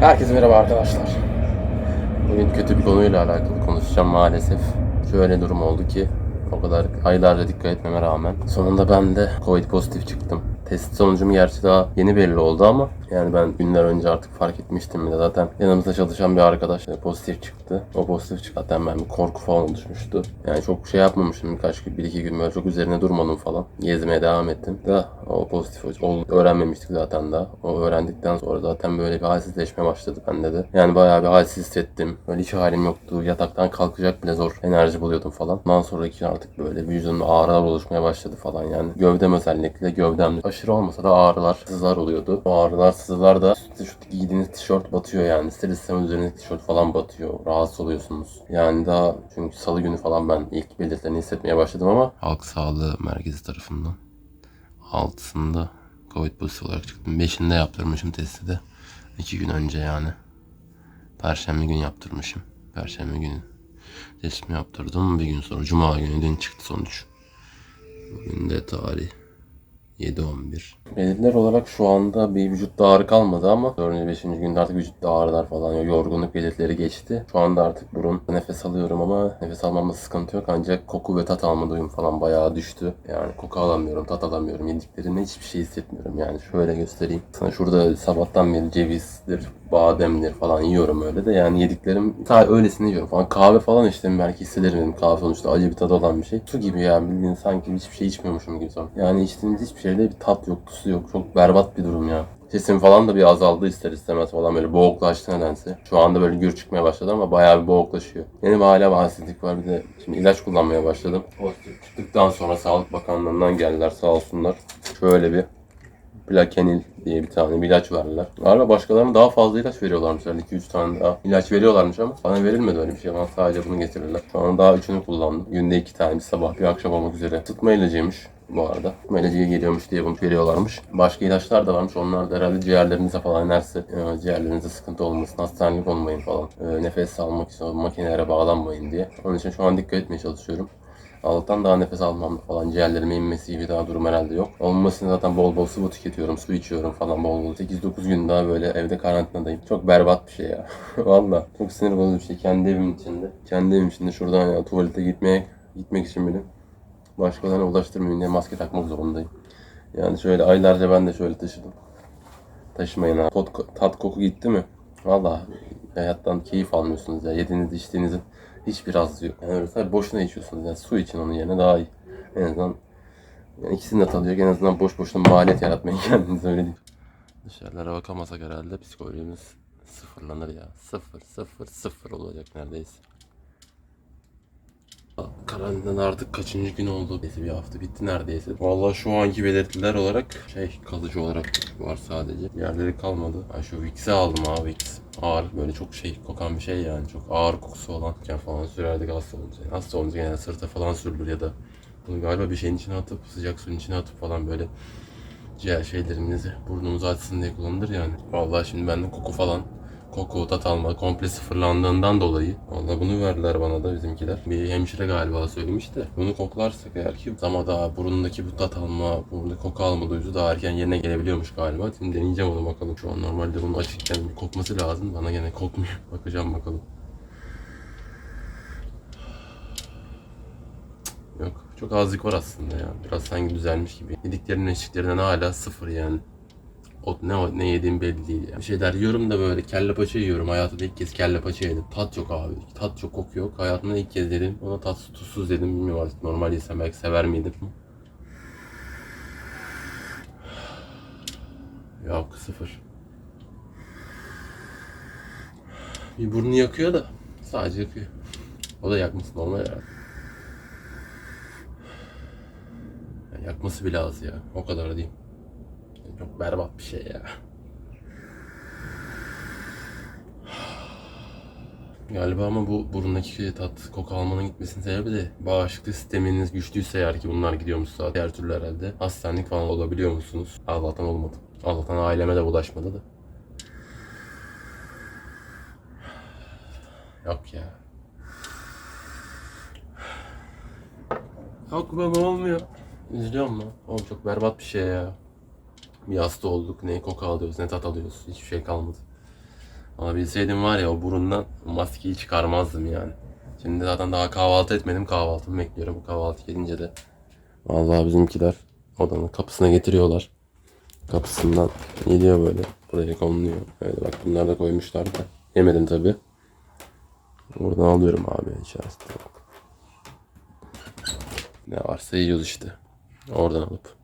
Herkese merhaba arkadaşlar. Bugün kötü bir konuyla alakalı konuşacağım maalesef. Şöyle durum oldu ki o kadar aylarca dikkat etmeme rağmen sonunda ben de Covid pozitif çıktım. Test sonucum gerçi daha yeni belli oldu ama yani ben günler önce artık fark etmiştim bile zaten yanımızda çalışan bir arkadaş e, pozitif çıktı. O pozitif çıktı zaten ben bir korku falan oluşmuştu. Yani çok şey yapmamışım birkaç gün, bir iki gün böyle çok üzerine durmadım falan. Gezmeye devam ettim. Da o pozitif ol- öğrenmemiştik zaten daha. O öğrendikten sonra zaten böyle bir halsizleşme başladı bende de. Yani bayağı bir halsiz hissettim. Böyle hiç halim yoktu. Yataktan kalkacak bile zor enerji buluyordum falan. Ondan sonraki artık böyle vücudumda ağrılar oluşmaya başladı falan yani. Gövdem özellikle gövdemde aşırı olmasa da ağrılar, sızılar oluyordu. O ağrılar, sızılar da üstü şu giydiğiniz tişört batıyor yani. İster istemez üzeriniz tişört falan batıyor. Rahatsız oluyorsunuz. Yani daha çünkü salı günü falan ben ilk belirtilerini hissetmeye başladım ama Halk Sağlığı Merkezi tarafından altısında Covid pozitif olarak çıktım. Beşinde yaptırmışım testi de. iki gün önce yani. Perşembe günü yaptırmışım. Perşembe günü testimi yaptırdım. Bir gün sonra Cuma günü dün çıktı sonuç. Bugün de tarih 7-11. Belirtiler olarak şu anda bir vücutta ağrı kalmadı ama 4. 5. günde artık vücutta ağrılar falan yorgunluk belirtileri geçti. Şu anda artık burun nefes alıyorum ama nefes almamda sıkıntı yok ancak koku ve tat alma duyum falan bayağı düştü. Yani koku alamıyorum, tat alamıyorum. Yediklerimde hiçbir şey hissetmiyorum yani. Şöyle göstereyim. Sana şurada sabahtan beri cevizdir, bademdir falan yiyorum öyle de yani yediklerim ta öylesini yiyorum falan. Kahve falan içtim belki hissederim dedim. Kahve sonuçta acı bir tadı olan bir şey. Su gibi ya bildiğin sanki hiçbir şey içmiyormuşum gibi sonra. Yani içtiğimiz hiçbir şeyde bir tat yok, tusu yok. Çok berbat bir durum ya. Sesim falan da bir azaldı ister istemez falan böyle boğuklaştı nedense. Şu anda böyle gür çıkmaya başladı ama bayağı bir boğuklaşıyor. Benim hala bir halsizlik var bir de şimdi ilaç kullanmaya başladım. Pozitif çıktıktan sonra Sağlık Bakanlığı'ndan geldiler sağ olsunlar. Şöyle bir Plakenil diye bir tane bir ilaç verdiler. Galiba başkalarına daha fazla ilaç veriyorlarmış. Yani 2-3 tane daha ilaç veriyorlarmış ama bana verilmedi öyle bir şey. Bana sadece bunu getirirler. Şu an daha üçünü kullandım. Günde iki tane bir sabah bir akşam olmak üzere. Sıtma ilacıymış bu arada. İlacı geliyormuş diye bunu veriyorlarmış. Başka ilaçlar da varmış. Onlar da herhalde ciğerlerinize falan inerse e, ciğerlerinize sıkıntı olmasın. Hastanelik olmayın falan. E, nefes almak için makinelere bağlanmayın diye. Onun için şu an dikkat etmeye çalışıyorum. Allah'tan daha nefes almamda falan ciğerlerime inmesi gibi daha durum herhalde yok. Olmasın zaten bol bol sıvı tüketiyorum, su içiyorum falan bol bol. 8-9 gün daha böyle evde karantinadayım. Çok berbat bir şey ya. Valla çok sinir bozucu bir şey kendi evimin içinde. Kendi evim içinde şuradan ya tuvalete gitmeye gitmek için bile başkalarına ulaştırmayayım diye maske takmak zorundayım. Yani şöyle aylarca ben de şöyle taşıdım. Taşımayın ha. Tat, tat koku gitti mi? Valla hayattan keyif almıyorsunuz ya. Yediğiniz içtiğinizin hiçbir hazzı yok. Yani öyle sadece boşuna içiyorsunuz. Yani su için onun yerine daha iyi. En azından yani ikisini de tadı. En azından boş boşuna maliyet yaratmayın kendinize öyle değil. Dışarılara bakamasak herhalde psikolojimiz sıfırlanır ya. Sıfır, sıfır, sıfır olacak neredeyse. Karantinadan artık kaçıncı gün oldu? Neredeyse bir hafta bitti neredeyse. Vallahi şu anki belirtiler olarak şey kalıcı olarak var sadece. Yerleri kalmadı. Ben şu Vicks'i aldım abi Vicks. Ağır böyle çok şey kokan bir şey yani. Çok ağır kokusu olan. Falan sürerdik hasta olunca. Yani hasta olunca genelde sırta falan sürülür ya da bunu galiba bir şeyin içine atıp sıcak suyun içine atıp falan böyle ciğer şeylerimizi burnumuzu açsın diye kullanılır yani. Vallahi şimdi bende koku falan koku, tat alma komple sıfırlandığından dolayı Vallahi bunu verdiler bana da bizimkiler. Bir hemşire galiba söylemiş de bunu koklarsak eğer ki ama daha burundaki bu tat alma, burundaki koku alma duyusu daha erken yerine gelebiliyormuş galiba. Şimdi deneyeceğim onu bakalım. Şu an normalde bunun açıkken bir kokması lazım. Bana gene kokmuyor. Bakacağım bakalım. Yok. Çok azlık var aslında ya. Biraz sanki düzelmiş gibi. Yediklerinin eşiklerinden hala sıfır yani. O ne, ne yediğim belli değil ya. Bir şeyler yiyorum da böyle kelle paça yiyorum. Hayatımda ilk kez kelle paça yedim. Tat yok abi. Tat çok koku yok. Hayatımda ilk kez yedim. Ona tatsız tuzsuz dedim. Bilmiyorum artık normal yesem belki sever miydim. Yok sıfır. Bir burnu yakıyor da sadece yakıyor. O da yakması normal herhalde. Yani yakması bile az ya. O kadar diyeyim. Çok berbat bir şey ya. Galiba ama bu burundaki tat koku almanın gitmesinin sebebi de bağışıklık sisteminiz güçlüyse eğer ki bunlar gidiyormuş zaten diğer türlü herhalde hastanelik falan olabiliyor musunuz? Allah'tan olmadı. Allah'tan aileme de bulaşmadı da. Yok ya. Be ne olmuyor? Üzülüyorum lan. Oğlum çok berbat bir şey ya. Bir hasta olduk. Ne koku alıyoruz ne tat alıyoruz. Hiçbir şey kalmadı. Ama bilseydim var ya o burundan maskeyi çıkarmazdım yani. Şimdi zaten daha kahvaltı etmedim. Kahvaltımı bekliyorum. Bu kahvaltı gelince de. Vallahi bizimkiler odanın kapısına getiriyorlar. Kapısından geliyor böyle. Buraya konuluyor. Öyle bak bunlar da koymuşlar da. Yemedim tabi. Buradan alıyorum abi içerisinde. Ne varsa yiyoruz işte. Oradan alıp.